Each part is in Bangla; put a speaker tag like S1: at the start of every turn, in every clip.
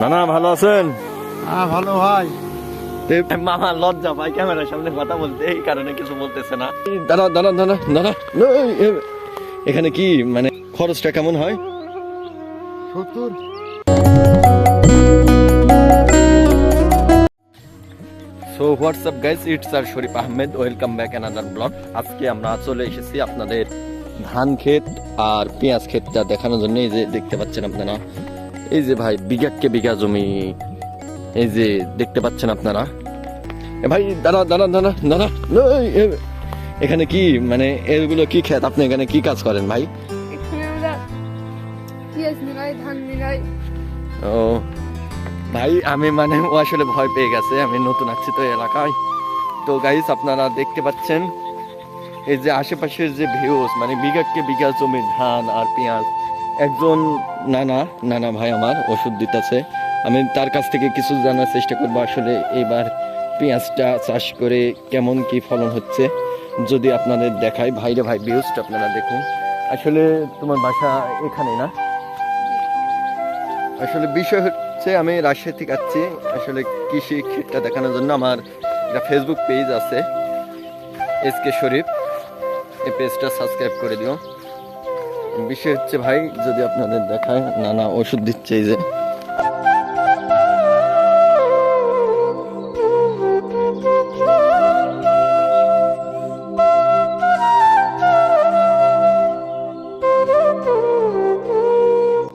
S1: নানা ভালো আছেন?
S2: হ্যাঁ ভালো ভাই।
S1: মামা লজ্জা ভাই ক্যামেরার সামনে কথা বলতে এই কারণে কিছু বলতেছে না। দাঁড়া দাঁড়া দাঁড়া দাঁড়া এখানে কি মানে খরচটা কেমন হয়?
S2: সত্তর।
S1: So WhatsApp guys it's R Sharif Ahmed welcome back another blog আজকে আমরা চলে এসেছি আপনাদের ধান ক্ষেত আর পেঁয়াজ ক্ষেতটা দেখানোর জন্য। এই যে দেখতে পাচ্ছেন আপনারা এই যে ভাই বিঘাকে বিঘা জমি। এই যে দেখতে পাচ্ছেন আপনারা। ভাই দাঁড়া দাঁড়া দাঁড়া দাঁড়া এই, এই, এখানে কি মানে এগুলো কি ক্ষেত? আপনি এখানে কি কাজ করেন ভাই? ও ভাই আমি মানে ও আসলে ভয় পেয়ে গেছে। আমি নতুন আছি তো এলাকায়। তো গাইস আপনারা দেখতে পাচ্ছেন এই যে আশেপাশের যে ভিউজ মানে বিঘাকে বিঘা জমি ধান আর পেঁয়াজ একজন নানা নানা ভাই আমার ওষুধ দিতেছে। আমি তার কাছ থেকে কিছু জানার চেষ্টা করব আসলে এবার পেঁয়াজটা চাষ করে কেমন কি ফলন হচ্ছে। যদি আপনাদের দেখায় ভাইরে ভাই ভিউজটা আপনারা দেখুন। আসলে তোমার বাসা এখানে না? আসলে বিষয় হচ্ছে, আমি রাজশাহী থেকে আসছি আসলে কৃষি ক্ষেতটা দেখানোর জন্য আমার একটা ফেসবুক পেজ আছে। S K Sharif. এই পেজটা সাবস্ক্রাইব করে দিও। বিষয় হচ্ছে ভাই, যদি আপনাদের দেখায় নানা ওষুধ দিচ্ছে এই যে।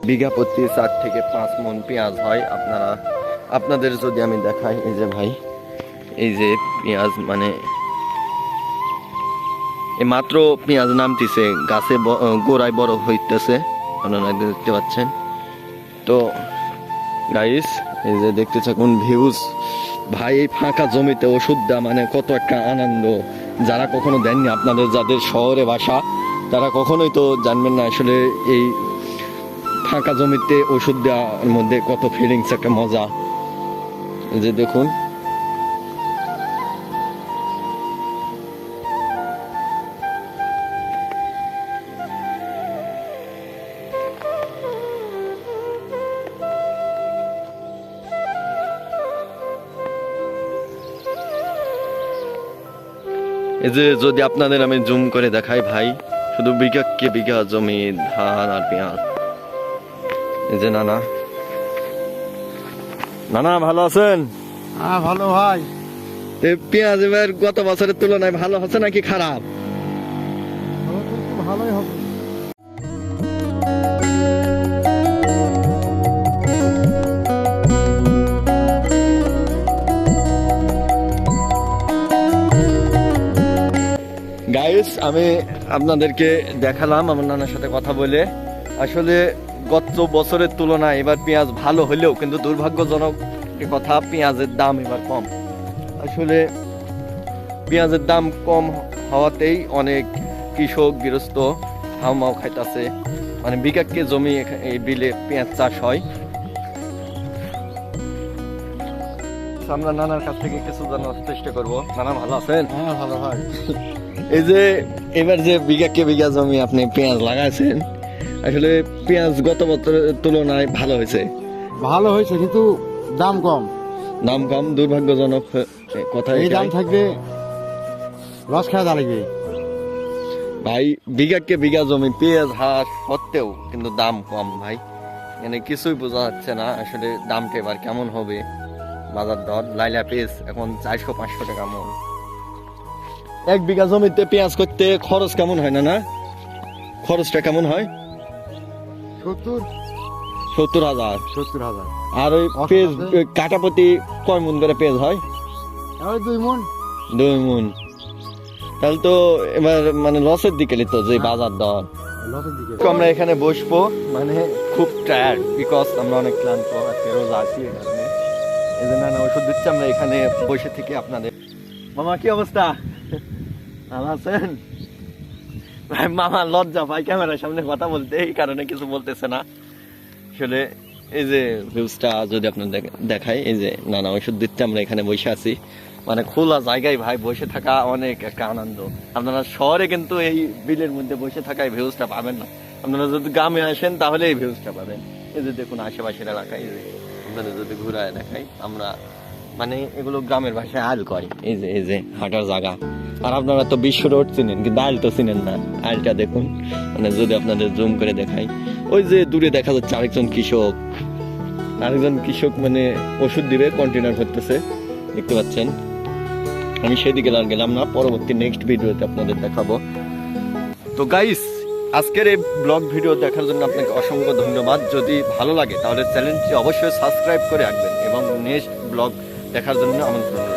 S1: বিঘা প্রতি চার থেকে পাঁচ মন পেঁয়াজ হয়। আপনারা, আপনাদের যদি আমি দেখাই, এই যে ভাই, এই যে পেঁয়াজ মানে এই মাত্র পেঁয়াজ নামতিছে, গাছে গোড়ায় বড় হইতেছে, আপনারা দেখতে পাচ্ছেন। তো গাইস এই যে দেখতে থাকুন ভিউজ ভাই, এই ফাঁকা জমিতে ওষুধ দেওয়া মানে কত একটা আনন্দ। যারা কখনো দেননি আপনাদের, যাদের শহরে বাসা, তারা কখনোই তো জানবেন না আসলে এই ফাঁকা জমিতে ওষুধ দেওয়ার মধ্যে কত ফিলিংস একটা মজা। যে দেখুন। এই যে যদি আপনাদের আমি জুম করে দেখাই ভাই শুধু বিঘা কে বিঘা জমি ধান আর পেঁয়াজ। এই যে নানা। নানা ভালো আছেন?
S2: হ্যাঁ ভালো ভাই।
S1: পেঁয়াজ এবার গত বছরের তুলনায় ভালো হচ্ছে নাকি খারাপ?
S2: ভালোই হবে।
S1: আমি আপনাদেরকে দেখালাম, আমার নানার সাথে কথা বলে। আসলে গত বছরের তুলনায় এবার পেঁয়াজ ভালো হলেও কিন্তু দুর্ভাগ্যজনক কথা, পেঁয়াজের দাম এবার কম। আসলে পেঁয়াজের দাম কম হওয়াতেই অনেক কৃষক গৃহস্থ হাউমাউ খাইতাছে। মানে বিঘাকে জমি এই বিলে পেঁয়াজ চাষ হয়। আমরা নানার কাছ থেকে কিছু জানার চেষ্টা করব। নানা ভালো আছেন?
S2: হ্যাঁ ভালো ভাই।
S1: এই যে এবার যে বিঘা কে বিঘা জমি আপনি পেঁয়াজ লাগাইছেন আসলে পেঁয়াজ গত বছরের তুলনায় ভালো হয়েছে।
S2: ভালো হয়েছে কিন্তু দাম কম।
S1: দাম কম দুর্ভাগ্যজনক কথা
S2: এই দাম থাকবে লস খাওয়া লাগবে
S1: ভাই বিঘা কে বিঘা জমি পেঁয়াজ হার সত্ত্বেও কিন্তু দাম কম ভাই। মানে কিছুই বোঝা যাচ্ছে না আসলে দামটা এবার কেমন হবে। বাজার দর লাইলা পেঁয়াজ এখন চারশো পাঁচশো টাকা মন। এক বিঘা জমিতে পেঁয়াজ করতে খরচ কেমন হয় না না খরচটা কেমন হয়?
S2: সত্তর।
S1: সত্তর হাজার।
S2: সত্তর হাজার।
S1: আর ওই? পেজ কাটা প্রতি কয় মন করে পেজ হয়?
S2: দুই মন।
S1: দুই মন। তাহলে তো এবার মানে লসের দিকে তো যে বাজার দর। আমরা এখানে বসবো মানে খুব টায়ার্ড বিকজ আমরা অনেক ক্লান্ত আজকে রোজ আছি এখানে এই জন্য ওষুধ দিচ্ছি আমরা এখানে বসে থেকে আপনাদের মামা কি অবস্থা? ভালো আছেন? ভাই, মামা লজ্জা ভাই ক্যামেরার সামনে কথা বলতে, এই কারণে কিছু বলতেছে না। আসলে এই যে ভিউজটা যদি আপনার দেখাই, এই যে নানা ওষুধ দিচ্ছে, আমরা এখানে বসে আছি। মানে খোলা জায়গায় ভাই বসে থাকা অনেক একটা আনন্দ। আপনারা শহরে কিন্তু এই বিলের মধ্যে বসে থাকা এই ভিউজটা পাবেন না। আপনারা যদি গ্রামে আসেন, তাহলে এই ভিউজটা পাবেন। এই যে দেখুন আশেপাশের এলাকায় আপনাদের যদি ঘুরায় দেখাই, আমরা মানে এগুলো গ্রামের ভাষায় আল কয় এই যে এই যে হাঁটার জায়গা। আর আপনারা তো বিশ্ব রোড চিনেন, কিন্তু আল তো চিনেন না। আলটা দেখুন। মানে যদি আপনাদের জুম করে দেখাই, ওই যে দূরে দেখা যাচ্ছে আরেকজন কৃষক। আরেকজন কৃষক মানে ওষুধ দিবে কন্টেনার করতেছে দেখতে পাচ্ছেন? আমি সেদিকে আর গেলাম না, পরবর্তী নেক্সট ভিডিওতে আপনাদের দেখাবো। তো গাইস আজকের এই ব্লগ ভিডিও দেখার জন্য আপনাকে অসংখ্য ধন্যবাদ। যদি ভালো লাগে, তাহলে চ্যানেলটি অবশ্যই সাবস্ক্রাইব করে রাখবেন এবং নেক্সট ব্লগ দেখার জন্য আমন্ত্রণ।